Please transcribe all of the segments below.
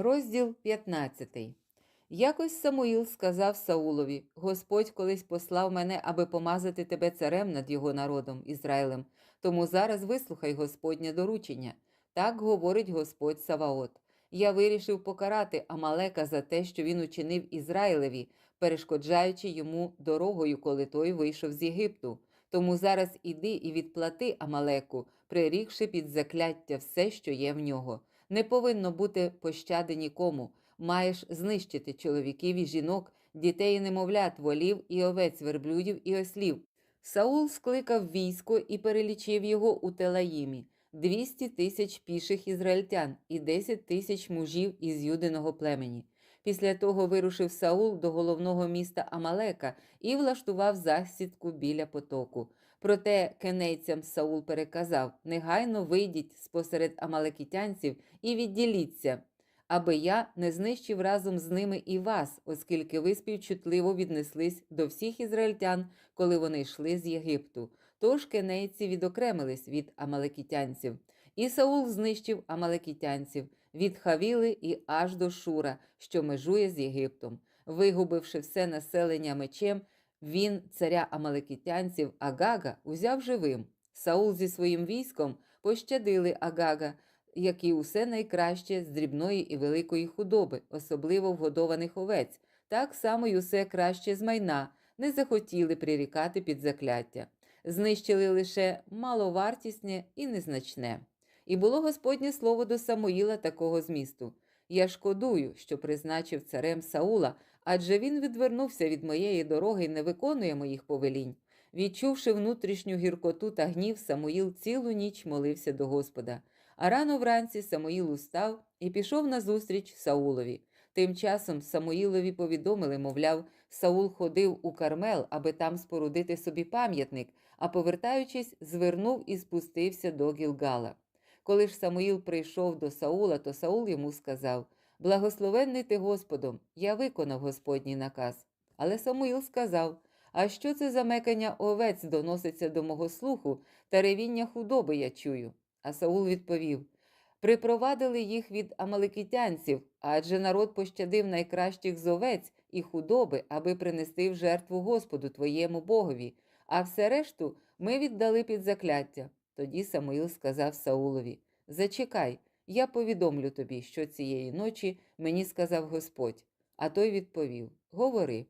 Розділ 15. Якось Самуїл сказав Саулові: Господь колись послав мене, аби помазати тебе царем над його народом Ізраїлем. Тому зараз вислухай Господнє доручення. Так говорить Господь Саваот. Я вирішив покарати Амалека за те, що він учинив Ізраїлеві, перешкоджаючи йому дорогою, коли той вийшов з Єгипту. Тому зараз іди і відплати Амалеку, прирікши під закляття все, що є в нього. Не повинно бути пощади нікому. Маєш знищити чоловіків і жінок, дітей і немовлят, волів і овець, верблюдів і ослів. Саул скликав військо і перелічив його у Телаїмі. 200 тисяч піших ізраїльтян і 10 тисяч мужів із юдиного племені. Після того вирушив Саул до головного міста Амалека і влаштував засідку біля потоку. Проте кенейцям Саул переказав: негайно вийдіть спосеред амалекітянців і відділіться, аби я не знищив разом з ними і вас, оскільки ви співчутливо віднеслись до всіх ізраїльтян, коли вони йшли з Єгипту. Тож кенейці відокремились від амалекітянців. І Саул знищив амалекітянців від Хавіли і аж до Шура, що межує з Єгиптом. Вигубивши все населення мечем, він, царя амалекітянців Агага, узяв живим. Саул зі своїм військом пощадили Агага, як і усе найкраще з дрібної і великої худоби, особливо вгодованих овець, так само й усе краще з майна, не захотіли прирікати під закляття. Знищили лише маловартісне і незначне. І було Господнє слово до Самуїла такого змісту. Я шкодую, що призначив царем Саула, адже він відвернувся від моєї дороги і не виконує моїх повелінь. Відчувши внутрішню гіркоту та гнів, Самуїл цілу ніч молився до Господа. А рано вранці Самуїл устав і пішов назустріч Саулові. Тим часом Самуїлові повідомили, мовляв, Саул ходив у Кармел, аби там спорудити собі пам'ятник, а повертаючись, звернув і спустився до Гілгала. Коли ж Самуїл прийшов до Саула, то Саул йому сказав: Благословенний ти Господом, я виконав Господній наказ. Але Самуїл сказав: А що це за мекання овець доноситься до мого слуху, та ревіння худоби я чую? А Саул відповів: Припровадили їх від амаликитянців, адже народ пощадив найкращих з овець і худоби, аби принести в жертву Господу твоєму Богові, а все решту ми віддали під закляття. Тоді Самуїл сказав Саулові: Зачекай, я повідомлю тобі, що цієї ночі мені сказав Господь. А той відповів: Говори.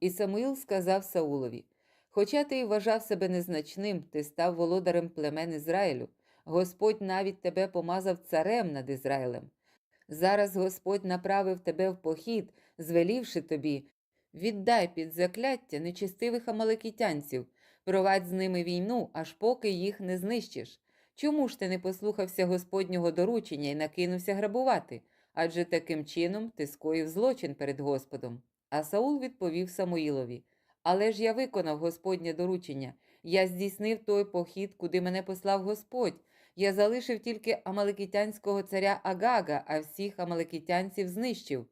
І Самуїл сказав Саулові: Хоча ти й вважав себе незначним, ти став володарем племен Ізраїлю. Господь навіть тебе помазав царем над Ізраїлем. Зараз Господь направив тебе в похід, звелівши тобі віддай під закляття нечистивих амалекітянців, провадь з ними війну, аж поки їх не знищиш. Чому ж ти не послухався Господнього доручення і накинувся грабувати? Адже таким чином ти скоїв злочин перед Господом. А Саул відповів Самуїлові: Але ж я виконав Господнє доручення, я здійснив той похід, куди мене послав Господь. Я залишив тільки амалекітянського царя Агага, а всіх амалекітянців знищив.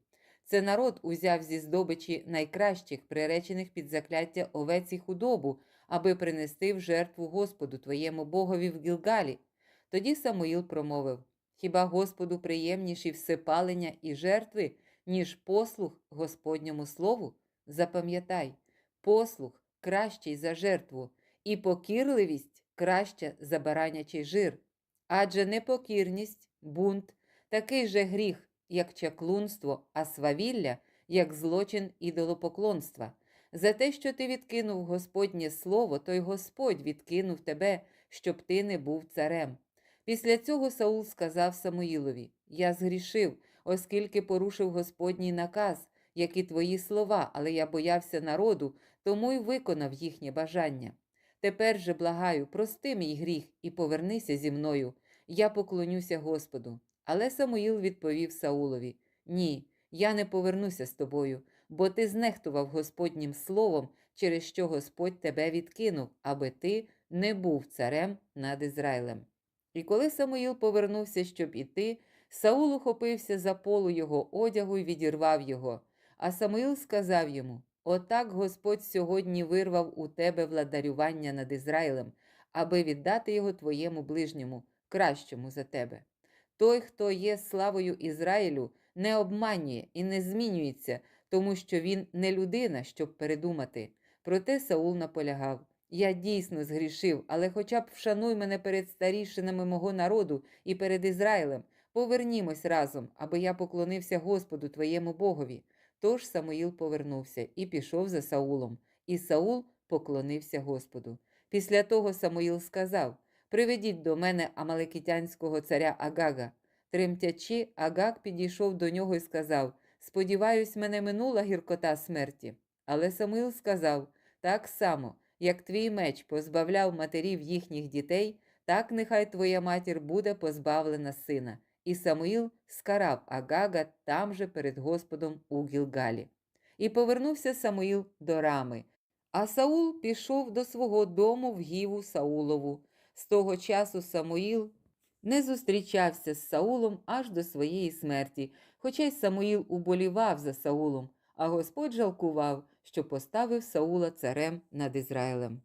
Це народ узяв зі здобичі найкращих, приречених під закляття овець і худобу, аби принести в жертву Господу твоєму Богові в Гілгалі. Тоді Самуїл промовив: Хіба Господу приємніші всепалення і жертви, ніж послух Господньому слову? Запам'ятай, послух кращий за жертву, і покірливість краща за баранячий жир. Адже непокірність, бунт, такий же гріх, як чаклунство, а свавілля, як злочин ідолопоклонства. За те, що ти відкинув Господнє слово, то й Господь відкинув тебе, щоб ти не був царем. Після цього Саул сказав Самуїлові: Я згрішив, оскільки порушив Господній наказ, як і твої слова, але я боявся народу, тому й виконав їхнє бажання. Тепер же благаю, прости мій гріх і повернися зі мною. Я поклонюся Господу. Але Самуїл відповів Саулові: Ні, я не повернуся з тобою, бо ти знехтував Господнім словом, через що Господь тебе відкинув, аби ти не був царем над Ізраїлем. І коли Самуїл повернувся, щоб іти, Саул ухопився за полу його одягу і відірвав його. А Самуїл сказав йому: Отак Господь сьогодні вирвав у тебе владарювання над Ізраїлем, аби віддати його твоєму ближньому, кращому за тебе. Той, хто є славою Ізраїлю, не обманює і не змінюється, тому що він не людина, щоб передумати. Проте Саул наполягав: Я дійсно згрішив, але хоча б вшануй мене перед старішинами мого народу і перед Ізраїлем. Повернімось разом, аби я поклонився Господу твоєму Богові. Тож Самуїл повернувся і пішов за Саулом, і Саул поклонився Господу. Після того Самуїл сказав: Приведіть до мене амалекітянського царя Агага. Тремтячи, Агаг підійшов до нього і сказав: Сподіваюсь, мене минула гіркота смерті. Але Самуїл сказав: Так само, як твій меч позбавляв матерів їхніх дітей, так нехай твоя матір буде позбавлена сина. І Самуїл скарав Агага там же перед Господом у Гілгалі. І повернувся Самуїл до рами. А Саул пішов до свого дому в Гіву Саулову. З того часу Самуїл не зустрічався з Саулом аж до своєї смерті, хоча й Самуїл уболівав за Саулом, а Господь жалкував, що поставив Саула царем над Ізраїлем.